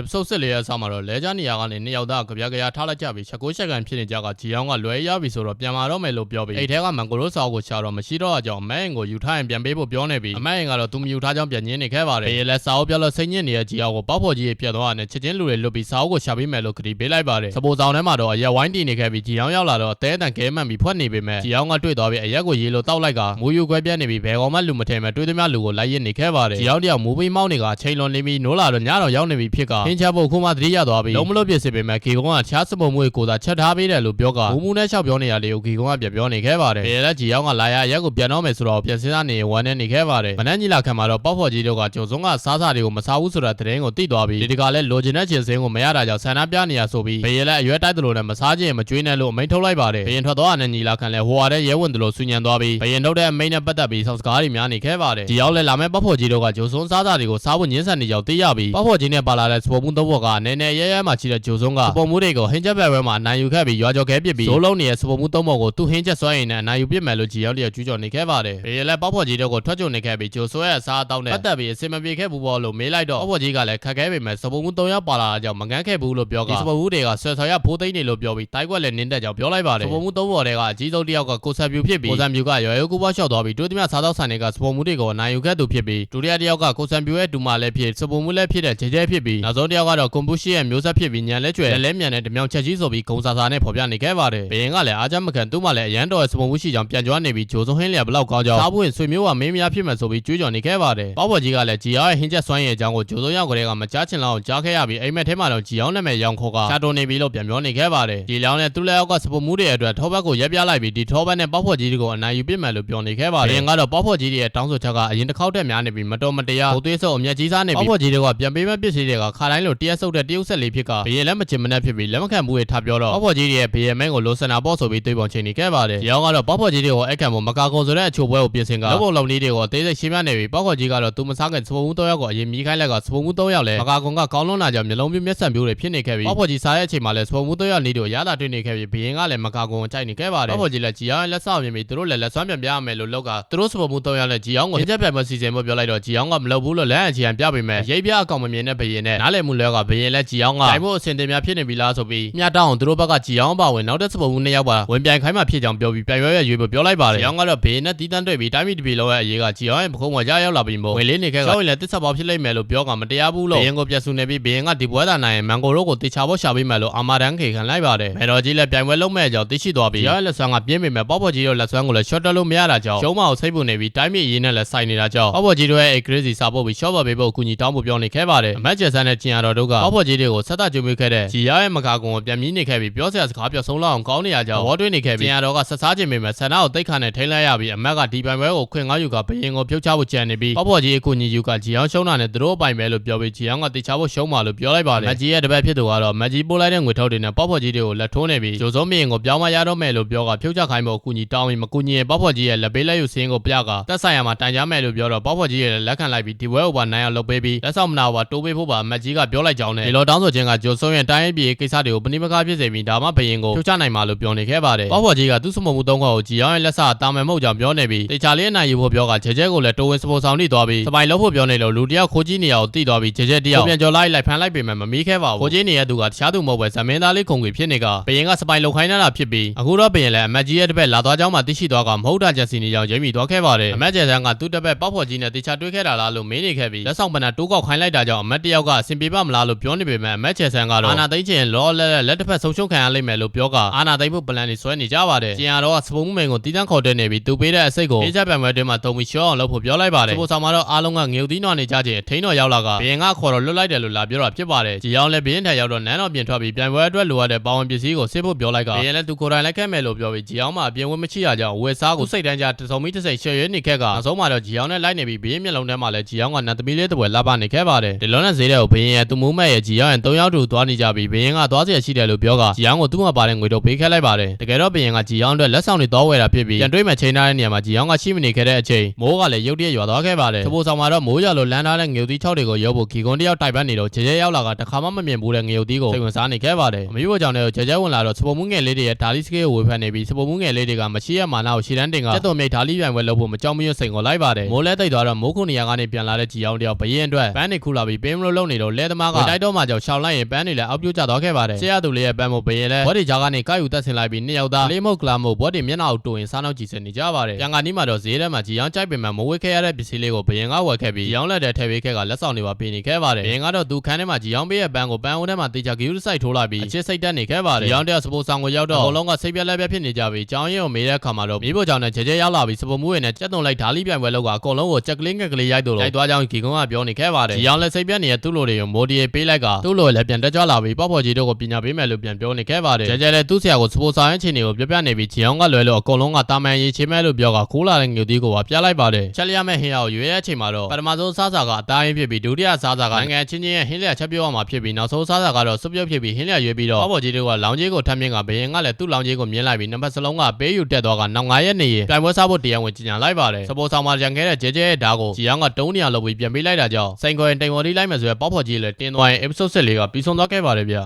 episode 7လေးရဲ့အစားမှာတော့လဲကြနေရာကနေနှစ်ယောက်သားကြပြကြရထားလိုက်ကြပြီးချက်ကိုချက်ကန်ဖြစ်နေကြကဂျီအောင်ကလွယ်ရပြီဆိုတော့ပြန်လာတော့မယ်လို့ပြောပြီးအိတ်ထဲကမန်ကိုရိုစာကိုရှာတော့မရှိတော့အကြောင်းအမဲအင်ကိုယူထားရင်ပြန်ပေးဖို့ပြောနေပြီးအမဲအင်ကတော့သူမယူထားကြောင်းပြန်ညင်းနေခဲ့ပါတယ်ဘေးလည်းစာအုပ်ပြောလို့စိတ်ညစ်နေတဲ့ဂျီအောင်ကိုပေါက်ဖော်ကြီးပြတ်သွားတဲ့ချက်ချင်းလူတွေလွတ်ပြီးစာအုပ်ကိုရှာပေးမယ်လို့ကတိပေးလိုက်ပါတယ်စပိုဆောင်ထဲမှာတော့အရက်ဝိုင်းတီနေခဲ့ပြီးဂျီအောင်ရောက်လာတော့တဲတန်ကဲမှန်ပြီးဖွက်နေပေမဲ့ဂျီအောင်ကတွေ့သွားပြီးအရက်ကိုရေလိုတောက်လိုက်ကမူယူခွဲပြတ်နေပြီးဘယ်ကောင်မှလူမထဲမဲ့တွေးသမျှလူကိုလိုက်ရစ်နေခဲ့ပါတယ်ဂျီအောင်တယောက်မူပြီးမောင်းနေကချိန်လွန်နေပြီးနိုးလာတော့ညတော့ရောက်နေပြီဖြစ်ကဟင်းချဖို့ခုမှသတိရသွားပြီးလုံးမလို့ပြစ်စစ်ပေမဲ့ဂီကုန်းကချားစပုံမွေးကိုသာချက်ထားပေးတယ်လို့ပြောကမူမူနဲ့လျှောက်ပြောနေရလေကိုဂီကုန်းကပြပြောနေခဲ့ပါတယ်ဘယ်လက်ဂျီအောင်ကလာရရက်ကိုပြန်တော့မယ်ဆိုတော့ပြန်စင်းစားနေဝမ်းနေနေခဲ့ပါတယ်မနက်ကြီးလာခံမှာတော့ပေါက်ဖော်ကြီးတို့ကကြုံစုံကစားစာတွေကိုမစားဘူးဆိုတဲ့သတင်းကိုသိသွားပြီးဒီတကလည်းလိုချင်တဲ့ချင်းစင်းကိုမရတာကြောင့်ဆန္ဒပြနေရဆိုပြီးဘယ်လက်အရွယ်တိုက်တယ်လို့နဲ့မစားခြင်းမကြွေးနဲ့လို့အမိန့်ထုတ်လိုက်ပါတယ်ဘရင်ထွက်သွားတဲ့ညီလာခံလဲဟိုဟာတဲ့ရဲဝင်တယ်လို့ဆူညံသွားပြီးဘရင်ထုတ်တဲ့အမိန့်နဲ့ပတ်သက်ပြီးဆောက်စကားတွေများနေခဲ့ပါတယ်ဒီရောက်လဲလာမဲ့ပေါက်ဖော်ကြီးတို့ကဂျိုစုံစားစာတွေကိုစားဖို့ညှင်းဆန်နေကြောင်းသိရပြီးပေါက်ဖော်ကြီးနဲ့ပါလာတဲ့စပေါ်မှုသုံးဘော်ကနည်းနည်းရဲရဲမှချီတဲ့ဂျိုစုံကစပေါ်မှုတွေကိုဟင်းချက်ဘက်ဘက်မှာနိုင်ယူခဲ့ပြီးရွာကြော်ခဲပစ်ပြီးဇိုးလုံးနေတဲ့စပေါ်မှုသုံးဘော်ကိုသူ့ဟင်းချက်ဆွဲရင်နဲ့နိုင်ယူပစ်မယ်လို့ဂျီရောက်တရကျူးကျော်နေခဲ့ပါတယ်ဘယ်လဲပေါက်ဖော်ကြီးတို့ကိုထွက်ကြုံနေခဲ့ပြီးဂျိုဆွဲရဲ့အစားအသောက်နဲ့ပတ်သက်ပြီးအစင်မပြေခဲ့ဘူးပေါ့လို့မေးလိုက်တော့ပေါက်ဖော်ကြီးကလည်းခက်ခဲပေမဲ့စပေါ်မှုသုံးယောက်ပါလာတာကြောင့်မကန်းခဲ့ဘူးလို့ပြောကဒီစပေါ်မှုတွေကဆွဲဆွဲရဖိုးသိမ်းနေလို့ပြောပြီးတိုက်ကွက်လည်းနင်းတက်ကြောင်းပြောလိုက်ပါတယ်စပေါ်မှုသုံးဘော်တွေကအကြီးဆုံးတစ်ယောက်ကကိုဆက်ပြူဖြစ်ပြီးကိုဆန်ပြူကရွယ်ရိုးကူပွားလျှောက်သွားပြီးတွေးသမျှစားသောက်ဆိုင်တွေကစပေါ်မှုတွေကိုနိုင်ယူခဲ့သူဖြစ်ပြီးဒုတိယတစ်ယောက်ကကိုဆန်ပြူရဲ့ဒူမာလည်းဖြစ်စပေါ်မှုလည်းဖြစ်တဲ့ဂျဲဂျဲဖြစ်ပြီးနောက်ဆုံးတစ်ယောက်ကတော့ကွန်ပူရှိရဲ့မျိုးဆက်ဖြစ်ပြီးညံလဲကျွဲလဲမြန်တဲ့ဓမြောင်ချက်ကြီးဆိုပြီးဂုံစာစာနဲ့ဖော်ပြနေခဲ့ပါတယ်ဘရင်ကလည်းအားကြမခံသူ့မှလည်းအရန်တော်ရဲ့စပေါ်မှုရှိကြောင်းပြန်ကြွားနေပြီးဂျိုစုံဟင်းလျက်ဘလောက်ကောင်းကြောင်းစားဖို့ရင်ဆွေမျိုးကမင်းမယားဖြစ်မယ်ဆိုပြီးကြွေးကြော်နေခဲ့ပါတယ်ပေါ့ပေါ်ကြီးကလည်းဂျီယာရဲ့ဟင်းချက်စွမ်းရည်အကြောင်းကိုဂျိုစုံရောက်ကလေးကမကြားချင်လောက်ကြားခဲ့ရပြီးအိမ်မက်ထဲမှာတော့ဂျီအောင်နာမည်ရောင်ခေါ်ကရှာတိုနေပြီလို့ပြန်ပြောနေခဲ့ပါတယ်ဂျီလောင်နဲ့သူ့လက်အောက်ကစပေါ်မှုတွေအတွက်ထောဘက်ကိုရက်ပြလိုက်ပြီးဒီထောဘက်နဲ့ပေါ့ပေါ်ကြီးတွေကိုအနိုင်ယူပြစ်မယ်လို့ပြောနေခဲ့ပါတယ်ဘရင်ကတော့ပေါ့ပေါ်ကြီးတွေရဲ့တောင်းဆိုချက်ကအရင်တစ်ခေါက်တည်းများနေပြီးမတော်မတရားဟိုသွေးဆုပ်အမျက်ကြီးစားနေပြီးပေါ့ပေါ်ကြီးတွေကပြန်ပေးမဲ့ပစ္စည်းတွေကခါတိုင်းလိုတရက်ဆုပ်တဲ့တရုပ်ဆက်လေးဖြစ်ကဘရင်လည်းမချင်မနှက်ဖြစ်ပြီးလက်မခံဘူးတွေထားပြောတော့ပေါ့ပေါ်ကြီးတွေရဲ့ဘရင်မင်းကိုလိုစနာပေါ့ဆိုပြီးတွေးပုံချိန်နေခဲ့ပါတယ်ဂျီအောင်ကတော့ပေါ့ပေါ်ကြီးတွေကိုအခက်မမကာကုံဆိုတဲ့အချိုပွဲကိုပြင်ဆင်ကလောက်ပုံလုံလေးတွေကိုအသေးစိတ်ရှင်းပြနေပြီးပေါ့ပေါ်ကြီးကတော့သူမစားခင်စပုံမှု၃ယောက်ကိုအရင်မြည်ခိုင်းလိုက်ကစပုံမှု၃ယောက်လည်းမကာကုံကကောင်းလွန်လာကြောင်မျိုးလုံးပြမျက်စံပြိုးတွေဖြစ်နေခဲ့ပြီးပေါ့ပေါ်ကြီးစားတဲ့အချိန်မှာလည်းစပုံမှု၃ယောက်နေတို့ရတာတွေ့နေခဲ့ပြီးဘရင်ကလည်းမကာကုံကိုကြိုက်နေခဲ့ပါတယ်ပေါ့ပေါ်ကြီးလည်းဂျီအောင်ရဲ့လက်ဆောက်မြင်ပြီးသူတို့လည်းလက်ဆွမ်းပြန်ပြရမယ်လို့လောက်ကသူတို့စပုံမှု၃ယောက်နဲ့ဂျီအောင်ကိုရက်ပြတ်မစီစဉ်ဖို့ပြောလိုက်တော့ဂျီအောင်ကမလုပ်ဘူးလို့လက်အချီရန်ပြပေမဲ့ရိပ်ပြအကောင်မမြင်တဲ့ဘရင်နဲ့နားလည်မှုလောက်ကဘရင်လည်းဂျီအောင်ကတိုင်ဖို့အဆင်တင်များဖြစ်နေပြီလားဆိုပြီးမျှတောင်းသူတို့ဘက်ကဂျီအောင်ပါဝင်နောက်တဲ့စပုံမှု၂ယောက်ပါဝင်ပြိုင်ခိုင်းမှဖြစ်ကြောင်းပြောပြီးပြန်ရွဲရွဲရွေးဖို့ပြောလိုက်ပါတယ်ဂျီအောင်ကတော့ဘရင်နဲ့တီးတန်းတွေ့ပြီးတိုင်းပြည်တစ်ပြည်လုံးရဲ့အရေးကဂျီအောင်ရဲ့ပခုံးပေါ်ကြားရောက်လာပြီးမို့ဝင်လေးနေခဲ့ကကျောင်းရင်လည်းတစ်ဆက်ပေါက်ဖြစ်လိမ့်မယ်လို့ပြောကမတရားဘူးလို့ဘရင်ကိုပြတ်ဆူနေပြီးဘရင်ကဒီပွဲသာနိုင်ရင်မန်ကိုရိုကိုတေချာဖို့ရှာပေးမယ်လို့အာမာဒန်ခေခံလိုက်ပါတယ်မေတော်ကြီးလည်းပြိုင်ပွဲလုံးမဲ့ကြောင့်သိရှိသွားပြီးဂျီအောင်ရဲ့လက်ဆွမ်းကပြင်းပေမဲ့ပေါက်ပေါ်ကြီးတို့လက်ဆွမ်းကိုလည်း short တက်လို့မရတာကြောင့်ရှုံးမအောင်စိတ်ပူနေပြီးတိုင်းပြည်အရေးနဲ့လည်းဆိုင်နေတာကြောင့်ပေါက်ပေါ်ကြီးတို့ရဲ့ a crazy စာပုတ်ပြီး short ပါပေးဖို့အကူအညီတောင်းဖို့ပြောနေခဲ့ပါတယ်အမတ်ကျဆန်နဲ့ကျင်ရတော်တို့ကပေါက်ပေါ်ကြီးတွေကိုဆက်သက်ကြွေးမွေးခဲ့တဲ့ဂျီယာရဲ့မကာကွန်ကိုပြန်မြည်နေခဲ့ပြီးပြောစရာစကားပြောဆုံးလောက်အောင်ကောင်းနေရကြောင်းဘောတွင်းနေခဲ့ပြီးကျင်ရတော်ကဆက်စားခြင်းပေမဲ့ဆန္ဒကိုတိတ်ခါနဲ့ထိန်းလိုက်ရပြီးအမတ်ကဒီပိုင်ပွဲကိုခွင့်ငါယူကဘရင်ကိုပြုတ်ချဖို့ကြံနေပြီးပေါက်ပေါ်ကြီးအကူအညီယူကဂျီအောင်ရှုံးတာနဲ့သူတို့အပိုင်ပဲလို့ပြောပြီးဂျီအောင်ကတေချာဖို့ရှုံးပါလို့ပြောလိုက်ပါတယ်မတ်ကြီးရဲ့တပည့်ဖြစ်သူကတော့မတ်ကြီးပို့လိုက်တဲ့ငွေထုတ်တွေနဲ့ပေါက်ပေါ်ကြီးတွေကိုလက်ထိုးနေပြီးဂျိုစုံမင်းကိုပြောင်းမရတော့မယ်လို့ပြောကဖြုတ်ချခိုင်းဖို့အကူအညီတောင်းပြီးမကူညီရင်ပေါက်ပေါ်ကြီးရဲ့လက်ပေးလက်ယူစင်းကိုပြကတက်ဆိုင်ရမှာတိုင်ကြမယ်လို့ပြောတော့ပေါက်ပေါ်ကြီးရဲ့လက်ခံလိုက်ပြီးဒီဝဲကိုပါနိုင်အောင်လုပ်ပေးပြီးလက်ဆောင်မနာပါတိုးပေးဖို့ပါမတ်ကြီးကပြောလိုက်ကြောင်းနဲ့ဒီလိုတောင်းဆိုခြင်းကဂျိုစုံရဲ့တိုင်းပြည်ကိစ္စတွေကိုပဏိပကားဖြစ်စေပြီးဒါမှဘရင်ကိုဖြုတ်ချနိုင်မှာလို့ပြောနေခဲ့ပါတယ်ပေါက်ပေါ်ကြီးကသူ့စမုံမှုသုံးခေါက်ကိုဂျီအောင်ရဲ့လက်စတာမယ်မဟုတ်ကြောင်ပြောနေပြီးတေချာလေးနိုင်ယူဖို့ပြောကဂျဲဂျဲကိုလည်းတိုးဝင်စပိုဆောင်နေသွားပြီးစပိုင်လို့ဖို့ပြောနေလို့လူတယောက်ခိုးကြီးနေရကိုတိသွားပြီးဂျဲဂျဲတယောက်ပြန်ကြော်လိုက်လိုက်ဖန်လိုက်ပေမဲ့မမီးခဲပါဘူးခိုးကြီးနေတဲ့သူကတခြားသူမဟုတ်ပဲဇမင်းသားလေးခုံကွေဖြစ်နေကဘရင်ကစပိုင်လုံခိုင်းတာဖြစ်ပြီးအခုတော့ဘရင်လည်းအမတ်ကြီးရဲ့တပည့်လာသွားကြောင်းမှသိရှိသွားကမဟုတ်တာချက်စီနေကြောင်ရိပ်မိသွားခဲ့ပါတယ်အမတ်ကျဲဆန်းကသူ့တပည့်ပေါက်ဖော်ကြီးနဲ့တေချာတွေးခဲ့တာလားလို့မေးနေခဲ့ပြီးလက်ဆောင်ပနာတိုးကောက်ခိုင်းလိုက်တာကြောင့်အမတ်တယောက်ကအဆင်ပြေပါမလားလို့ပြောနေပေမဲ့အမတ်ကျဲဆန်းကတော့အာနာသိန်းချင်လောလက်လက်တစ်ဖက်ဆုံးရှုံးခံရလိမ့်မယ်လို့ပြောကအာနာသိန်းဖို့ပလန်တွေဆွဲနေကြပါတယ်ကျင်ရတော့စပုံးမိန်ကိုတီးတန်းခေါ်တဲ့နေပြီးသူပေးတဲ့အစိတ်ကိုအေးချပြန်ပွဲတွင်မှာတုံပြီးရှော့အောင်လုပ်ဖို့ပြောလိုက်ပါတယ်စပိုဆောင်မှာတော့အားလုံးကငြုံသီးနွားနေကြခြင်းထိန်းတော်ရောက်လာကဘရင်ကခေါ်တော့လွတ်လိုက်တယ်လို့လာပြောတာဖြစ်ပါတယ်ကြည်အောင်လည်းဘရင်ထံရောက်တော့နန်းတော်ပြင်ထွက်ပြီးပြန်ပွဲအတွက်လိုအပ်တဲ့ပါဝင်ပစ္စည်းကိုစစ်ဖို့ပြောလိုက်ကဘရင်လည်းသူကိုယ်တိုင်လိုက်ခဲ့မယ်လို့ပြောပြီးကြည်အောင်မှအပြင်ဝင်မရှိရကြောင်းဝယ်စားကိုစိတ်တန်းကြတစုံမီတစ်စိတ်ရှယ်ရဲနေခဲ့ကနောက်ဆုံးမှာတော့ကြည်အောင်နဲ့လိုက်နေပြီးဘရင်မျက်လုံးထဲမှာလည်းကြည်အောင်ကနတ်သမီးလေးတစ်ပွဲလာပါနေခဲ့ပါတယ်ဒီလုံးနဲ့ဈေးတဲ့ကိုဘရင်ရဲ့သူမိုးမဲ့ရဲ့ကြည်အောင်ရဲ့၃ယောက်တူသွားနေကြပြီးဘရင်ကသွားเสียရှိတယ်လို့ပြောကကြည်အောင်ကိုသူ့မှာပါတဲ့ငွေတော့ပေးခဲ့လိုက်ပါတယ်တကယ်တော့ဘရင်ကကြည်အောင်အတွက်လက်ဆောင်တွေသွားဝယ်တာဖြစ်ပြီးပြန်တွေးမဲ့ချိန်ထားတဲ့နေရာမှာကြည်အောင်ကရှိမနေခဲ့တဲ့အချိန်မိုးကလည်းရုတ်တရက်ရွာသွားခဲ့ပါတယ်စပိုဆောင်မှာတော့မိုးရွာလို့လမ်းထားတဲ့ငွေသီး၆တွေကိုရုပ်ဖို့ဂီကွန်တယောက်တိုက်ပတ်နေတော့ဂျဲဂျဲရောက်လာကတခါမှမမြင်ဘူးတဲ့ငွေသီးကိုစိတ်ဝင်စားနေခဲ့ပါတယ်အမေဘောကြောင့်လည်းဂျဲဂျဲဝင်လာတော့စပုံမှုငယ်လေးတွေရဲ့ဓာလီစကေးကိုဝေဖန်နေပြီးစပုံမှုငယ်လေးတွေကမရှိရမာနာကိုရှီတန်းတင်ကကျက်တော်မြိတ်ဓာလီပြိုင်ပွဲလုပ်ဖို့မကြောက်မရွံ့စိန်ကိုလိုက်ပါတယ်မိုးလဲတိတ်သွားတော့မိုးခုနေရာကနေပြန်လာတဲ့ကြည်အောင်တယောက်ဘရင်အတွက်ပန်းနေခုလာပြီးပင်းမလို့လုံနေတော့လဲ သမားကတိုက်တော့မှကြောင့်ရှောင်းလိုက်ရင်ပန်းတွေလည်းအောက်ပြိုးကျသွားခဲ့ပါတယ်ဆရာသူလေးရဲ့ပန်းမို့ဘရင်လည်းဘော်ဒီကြားကနေကာယူတက်ဆင်လိုက်ပြီးနှစ်ယောက်သားလေးမုတ်ကလာမို့ဘော်ဒီမျက်နှာကိုတူရင်စားနောက်ကြည့်စင်နေကြပါတယ်ပြန်ကနီးမှာတော့ဈေးထဲမှာကြည်အောင်ကြိုက်ပင်မှမဝေးခဲ့ရတဲ့ပစ္စည်းလေးကိုဘရင်ကဝယ်ခဲ့ပြီးရောင်းလက်တဲ့ထည့်ပေးခဲ့ကလက်ဆောင်တွေပါပေးနေခဲ့ပါတယ်ဘရင်ကတော့သူခန်းထဲမှာကြည်အောင်ပေးရဲ့ပန်းကိုပန်းအိုးထဲမှာတေချာဂီယူစိုက်ထိုးလိုက်ပြီးအချစ်စိတ်တက်နေခဲ့ပါတယ်ရောင်းတဲ့စပိုဆောင်ကိုရောက်တော့အကုန်လုံးကစိတ်ပြက်လက်ပြက်ဖြစ်နေကြပြီးကြောင်းရင်ကိုမေးတဲ့အခါမှာတော့မြေပေါ်ကြောင်နဲ့ကြဲကြဲရောက်လာပြီးစပိုမှုတွေနဲ့ကြက်သွန်လိုက်ဓာလီပြိုင်ပွဲလောက်ကအကုန်လုံးကိုချက်ကလေးငက်ကလေးရိုက်တော့ရိုက်သွားကြောင်းဂီကုန်းကပြောနေခဲ့ပါတယ်ဒီရောင်းလက်စိတ်ပြက်နေတဲ့သူ့လိုတွေကိုမိုဒီယေပေးလိုက်ကသူ့လိုလည်းပြန်တက်ကြွလာပြီးပေါ့ပေါ့ကြီးတို့ကိုပညာပေးမယ်လို့ပြန်ပြောနေခဲ့ပါတယ်ကြဲကြဲလည်းသူ့ဆရာကိုစပိုဆောင်ရဲ့အခြေအနေကိုပြပြနေပြီးဂျီအောင်ကလွယ်လို့အကုန်လုံးကတာမန်ရေးချေမဲ့လို့ပြောကခိုးလာတဲ့ငွေသီးကိုပါပြလိုက်ပါတယ်ချက်လျက်မဲ့ဟင်းရကိုရွေးရဲ့အချိန်မှာတော့ပထမဆုံးစားစာကအသားရင်းဖြစ်ပြီးဒုတိယစားစာကနိုင်ငံချင်းချင်းရဲ့ဟင်းလျက်ချက်ပြောရမှာဖြစ်ပြီးနောက်ဆုံးစားစာကတော့စွပ်ပြုတ်ဖြစ်ပြီးဟင်းလျက်ရွေးပြီးတော့ပေါ့ပေါ့ကြီးတို့ကလောင်ကြီးကိုထပ်မြင့်ကဘယင်ကလည်းသူ့လောင်ကြီးကိုမြင်လိုက်ပြီးနှစ်ဖက်စလုံးကပေးယူတက်သွားကနောက်9ရက်နေရင်ပြိုင်ပွဲစားဖို့တရားဝင်ကြီးညာလိုက်ပါတယ်စပိုဆောင်မှာရန်ခဲ့တဲ့ဂျဲဂျဲရဲ့ဓာတ်ကိုဂျီအောင်ကတုံးနေရလုပ်ပြီးပြန်ပေးလိုက်တာကြောင့်စိန်ခွင်တိမ်ဝတီလိုက်မယ်ဆိုရယ်ပေါ့ပေါ့ကြီးလည်းတင်းသွားရင် episode 7လေးကပြီးဆုံးသွားခဲ့ပါတယ်ဗျာ